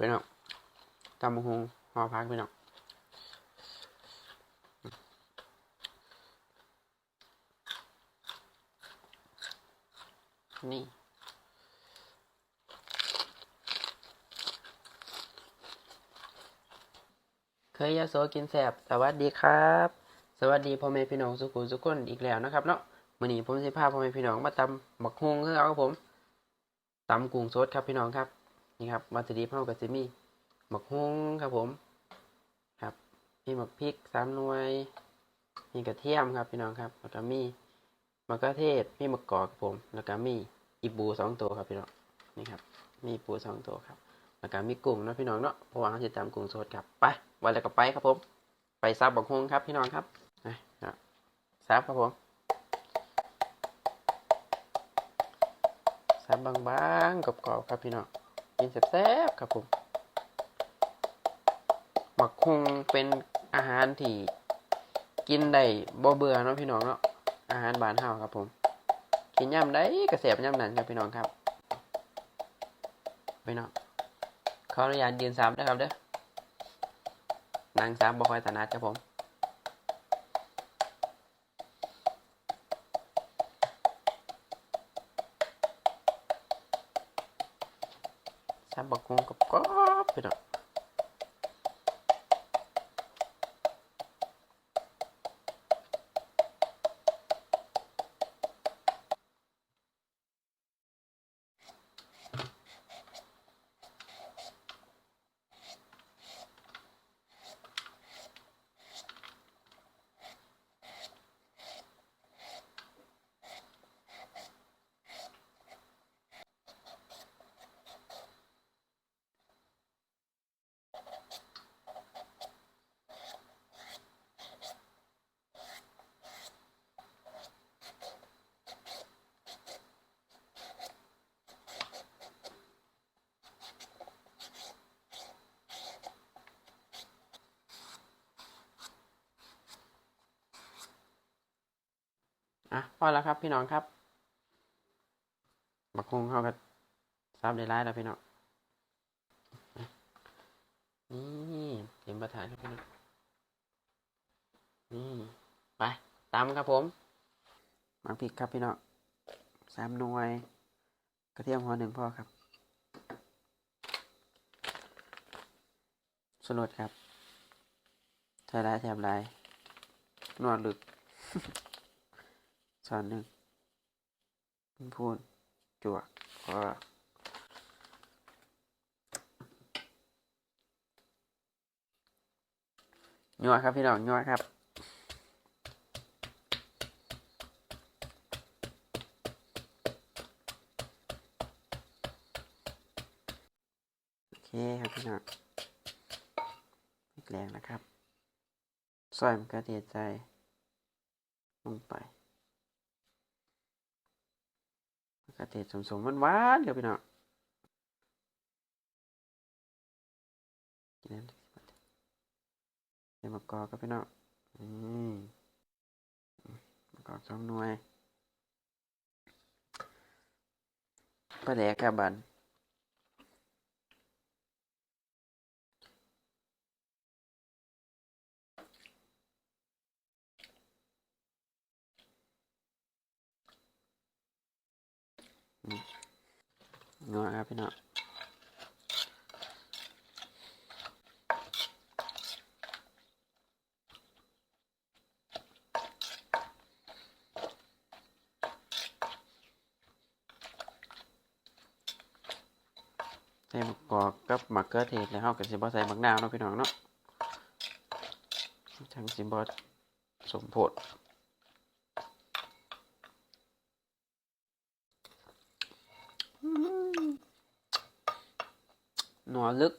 พี่น้องตำบักหงหอพักพี่น้องนี่เคยยาโสกินแสบสวัสดีครับ สวัสดีพ่อแม่พี่น้องสุขุสุขคนอีกแล้วนะครับเนาะมื้อนี้ผมสิพาพ่อแม่พี่น้องมาตำบักฮงคือเอาครับผมตำกุ้งสดครับพี่น้องครับ นี่ครับวัตถุดิบเฮาก็สิมีบักฮวงครับผม ครับมีหมักพริกสามหน่วย มีกระเทียมครับพี่น้องครับแล้วก็มีมะเขือเทศมีมะกอกครับผม แล้วก็มีอีปูสองตัวครับพี่น้องนี่ครับ มีปูสองตัวครับ แล้วก็มีกุ้งเนาะพี่น้องเนาะเพราะว่าเขาจะตำกุ้งสดครับไปวันแล้วก็ไปครับผม ไปซับบักฮวงครับพี่น้องครับไปครับซับครับผมซับบางๆกรอบๆครับพี่น้อง กินแซ่บๆครับผมบักฮวงเป็นอาหารที่กินได้บ่เบื่อเนาะพี่น้องเนาะอาหารบานเฮาครับผม กินย่ำได้กระแสบย่ำนั้นครับพี่น้องครับพี่น้องขออนุญาตยืนซ้ำนะครับเด้อนั่งซ้ำบ่ค่อยถนัดครับผม ซ้ำบักค อบๆพี่น้องอะพอแล้วครับพี่น้องครับ บักคงเข้าก็ซับได้ร้ายแล้วพี่น้องนี่เต็มประธานครับพี่น้องนี่ไปตามครับผมหมักพริกครับพี่น้องสามหน่วยกระเทียมหัวหนึ่งพ่อครับสลดครับใส่ร้ายแถมลายนวดลึก ช้อนหนึ่งพูนจวกก็ยัวครับพี่น้องยัวครับโอเคครับพี่น้องพริกแรงนะครับซอยมะเขือเทศใจลงไป กระเทศสมๆหวานๆเดี๋ยวพี่น้องกินน้ำใส่มะกอกับพี่น้องอืมมะกอกสองหน่วยปลาแดกกับบัน นัวครับพี่น้องใส่มะกอกกับมะเขือเทศแล้วเราก็สิบ่ใส่มะนาวเนาะพี่น้องเนาะทั้งสิบ่สมโพธิ หัวลึก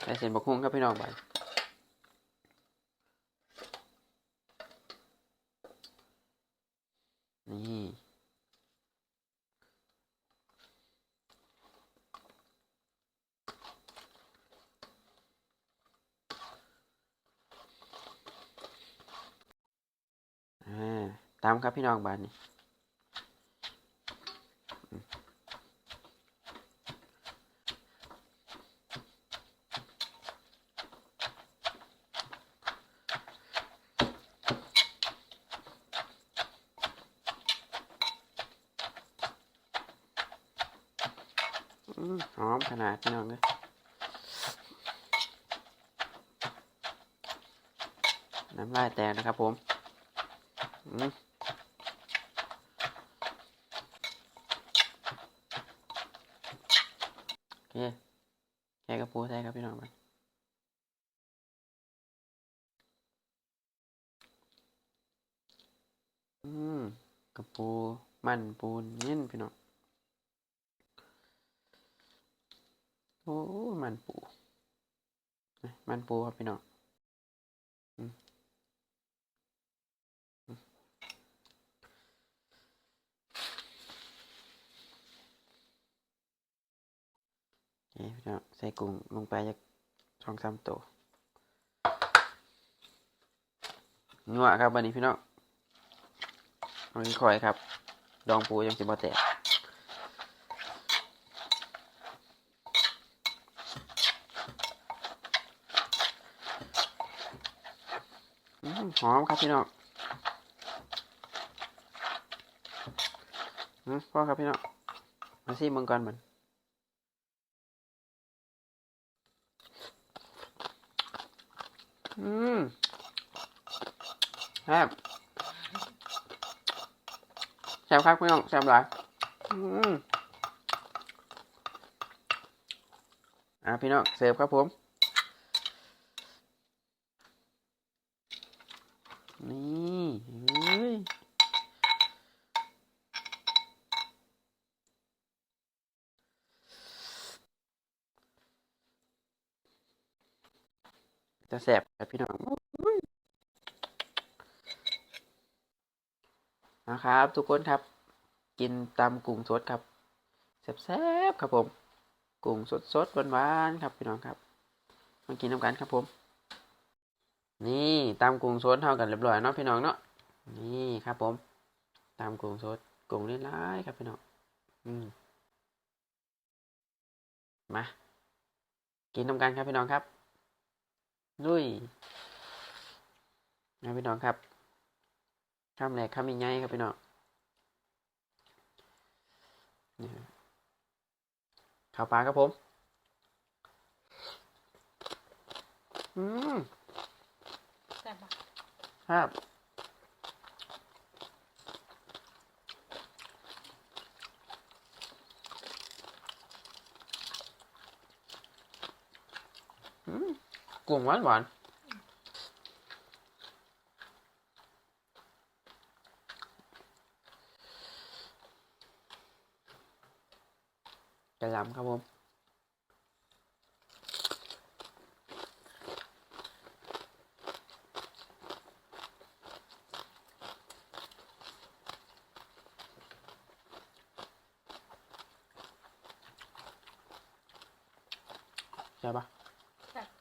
ใส่เส้นบะคุ้งครับพี่น้องไปนี่ตามครับพี่น้องบ้านนี่อืม อืมหอมขนาด พี่น้องเลยน้ำลายแตกนะครับผมโอเคแค่กระปูใส่ครับพี่น้องมันอืมกระปูมันปูนเย็นพี่น้อง โอ้ มันปูนะมันปูครับพี่น้องอืมอืมนี่พี่น้องใส่กุ้งลงไปจากช่องสามตัวนัวครับวันนี้พี่น้องเอาอีกคอยครับ ดองปูยังสิบ่แตก หอมครับพี่น้องพ่อครับพี่น้องมาซิมังกรมันอืมแซ่บแซ่บครับพี่น้องแซ่บหลายอืมอะพี่น้องเสิร์ฟครับผม นี่เฮ้ยจะแสบครับพี่น้องนะครับ ทุกคนครับ กินตำกุ้งสดครับแซ่บๆครับผม กุ้งสดๆหวานๆครับพี่น้องครับมากินน้ำกันครับผม นี่ตามกรุงโซนเท่ากันเรียบร้อยเนาะพี่น้องเนาะนี่ครับผม ตามกรุงโซนกรุงเรียร้ายครับพี่น้องอืมมากินน้ำกันครับพี่น้องครับลุยนะพี่น้องครับข้ามแรกข้ามยังไงครับพี่น้องนี่ข้าวปลาครับผม อืม ซ่บปะครับอืมกุ้งหวานหวานกระลำครับผม ใช่ปะ แซ่บ ปล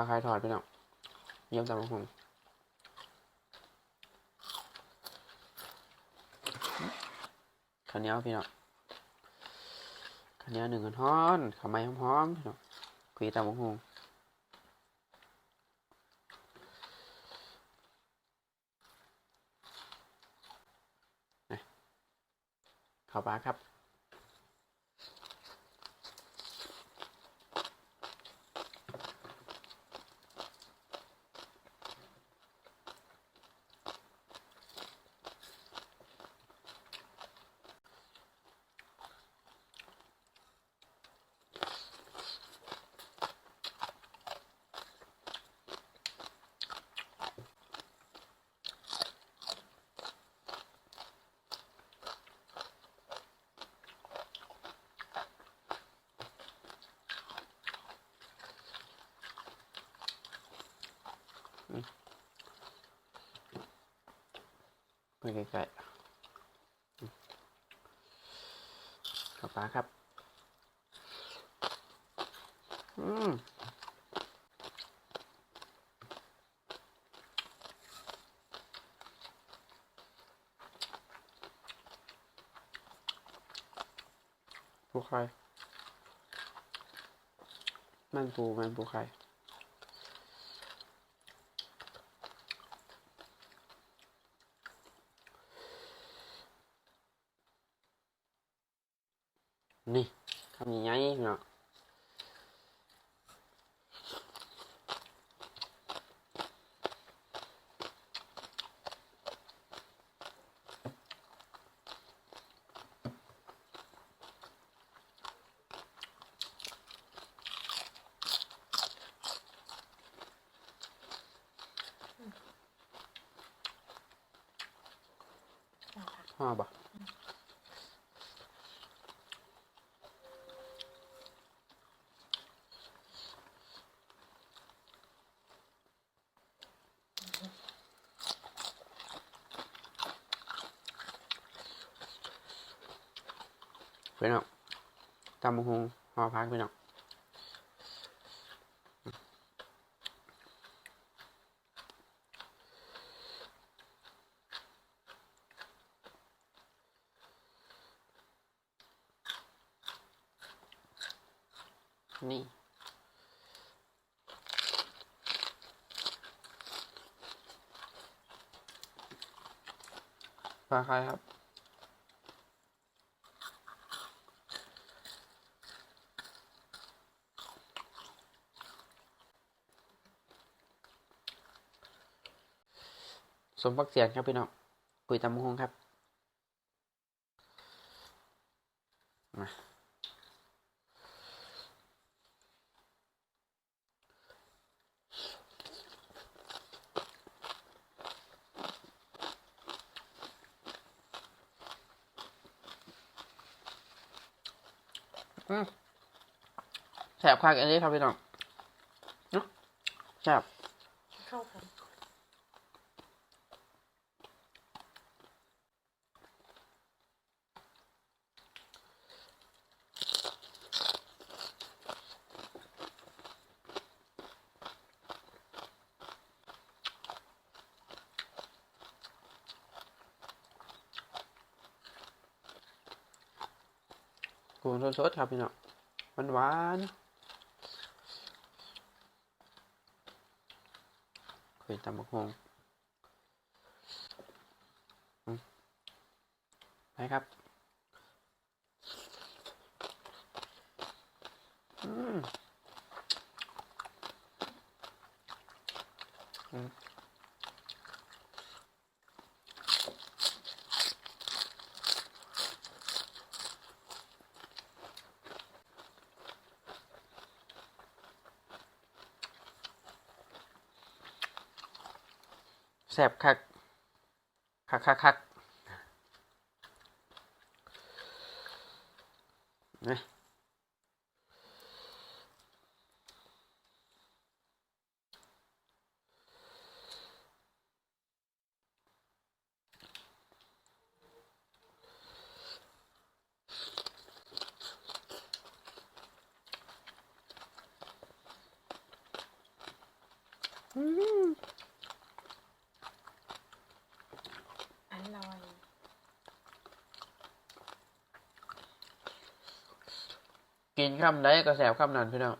าคายทอดไปแล้วเยี่ยมตามหงข้าวเหนียวพี่น้องข้าวเหนียวหนึ่งกันฮ้อนข้าวไม้หอมๆพี่น้องคุยตามหงนี่ข้าปลาครับ ไปไกลๆข้าวปลาครับ อืมปูไข่มันปูมันปูไข่ นี่คำใหญ่ๆพี่น้องห่อบ่ พี่น้องตำบักหงหอพักพี่น้อง สมพักเสียงครับพี่น้องคุยตามมุงครับมาแสบคักอันนี้ครับพี่น้องนาะแสบ กุ้งสดๆครับพี่น้องหวานหวานๆคุยตำบักฮงอืมไปครับอืมอืม แซ่บคัก คักคักคักนะอืมร่อย กินคำได้ก็แสบคำนั้นพี่น้อง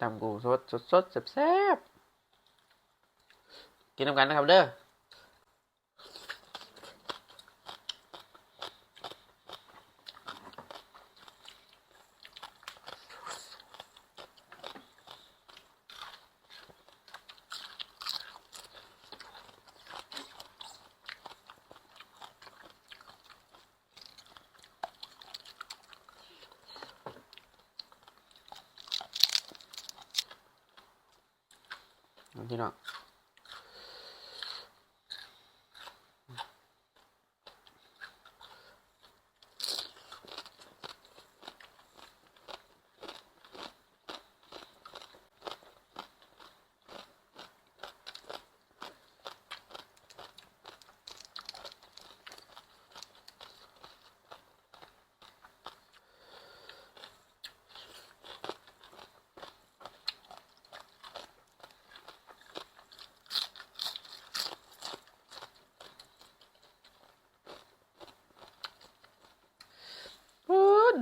ตำกูสดสดสดแซ่บแซบกินน้ำกันนะครับเด้อ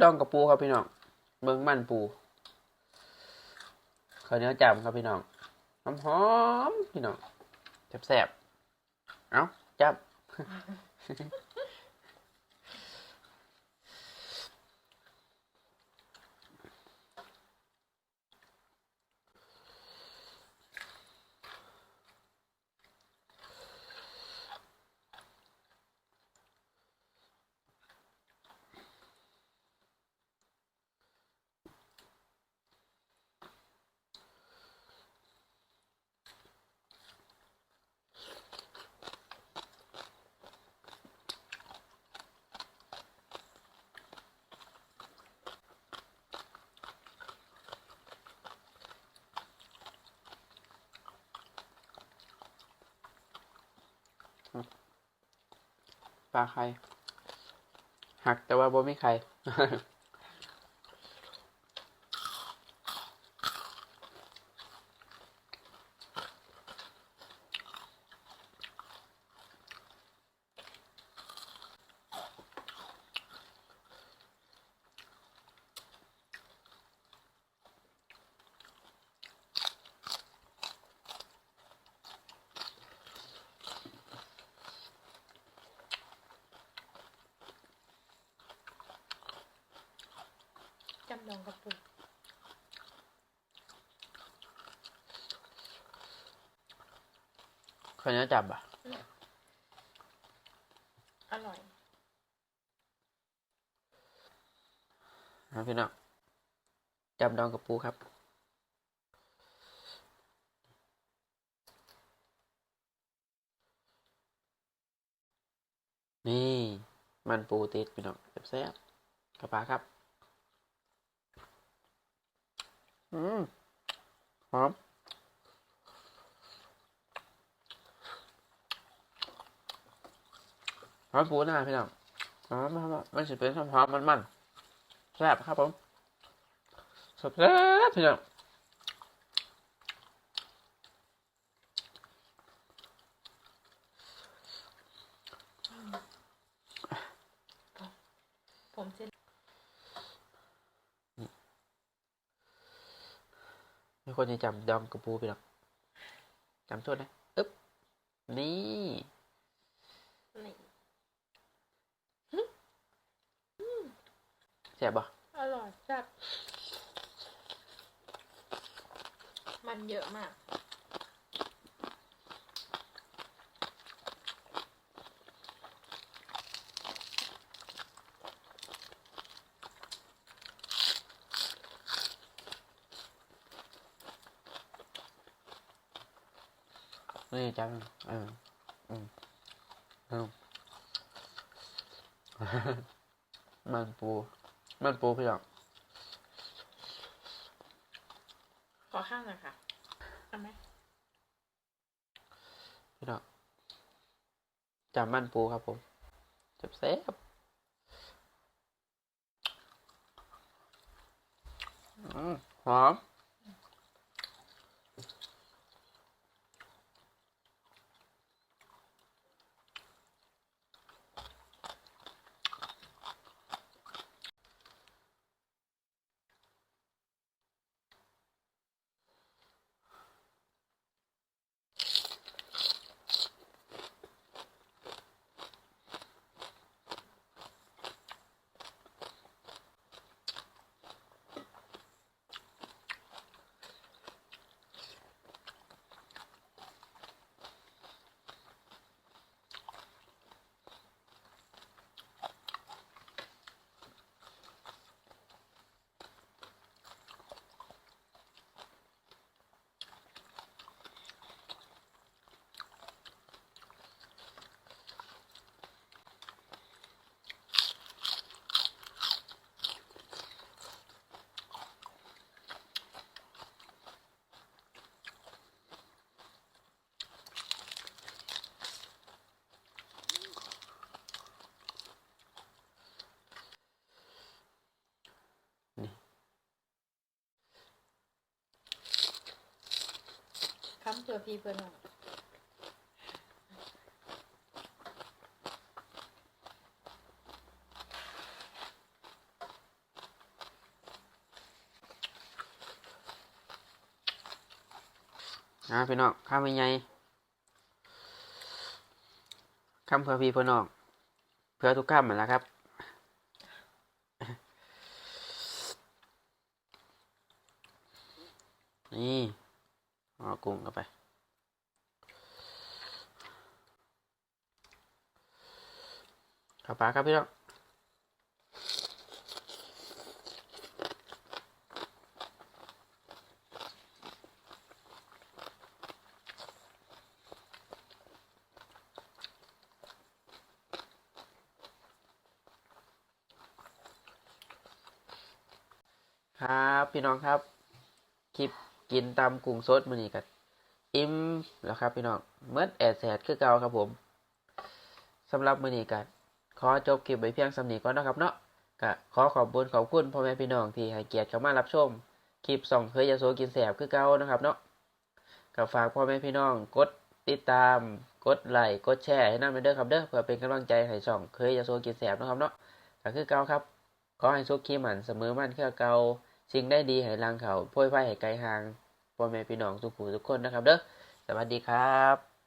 ดองกับปูครับพี่น้องเบิ้งมันปูข้าวเหนียวจำครับพี่น้องหอมหอมๆพี่น้องแซ่บๆเอาจับ ปลาไข่หักแต่ว่าบ่มีไข่ ข้าวเหนียวจับอะ อร่อยครับพี่น้องจับดองกับปูครับ นี่ มันปูติดพี่น้องแซ่บๆกระปลาครับ อืมหอม หอมปูหน้าพี่น้องหอมมามันสิเป็นหอมๆมันแซ่บครับผมแซ่บพี่น้องผมจะมีคนจะจำดองกับปูพี่น้องจำโทษนะ อึ๊บ นี่ แซ่บบ่อร่อยแซ่บมันเยอะมาก นี่จำเอออืมอืม มันปู มันปูพี่น้องขอข้างหน่อยค่ะเอาไหมพี่น้องจำมันปูครับผมแซ่บแซ่บ เผื่พี่เพื่อนงนะพี่น้องข้ามไปไงข้ามเพื่อพี่เพื่อนองเพื่อทุกข้ามเหมือนละครับ ครับพี่น้องครับพี่น้องครับ คลิปกินตำกุ้งสดมื้อนี้ก็อิ่มแล้วครับพี่น้องเมื่อแอดแสดคือเก่าครับผมสำหรับมื้อนี้ก็ ขอจบคลิปไว้เพียงสำนีก่อนนะครับเนาะก็ขอขอบคุณขอบคุณพ่อแม่พี่น้องที่ให้เกียรติเข้ามารับชม คลิปส่องเคยยาโสกินแสบคือเก่านะครับเนาะก็ฝากพ่อแม่พี่น้องกดติดตามกดไลค์กดแชร์ให้นำเด้อครับเด้อเพื่อเป็นกำลังใจให้ช่องเคยยาโสกินแสบนะครับเนาะก็คือเก่าครับ ขอให้สุขขีมันเสมอมั่นคือเก่าสิ่งได้ดีให้ลังเขาโพ้ยไพ่ให้ไกลห่างพ่อแม่พี่น้องทุกผู้ทุกคนนะครับ เด้อสวัสดีครับ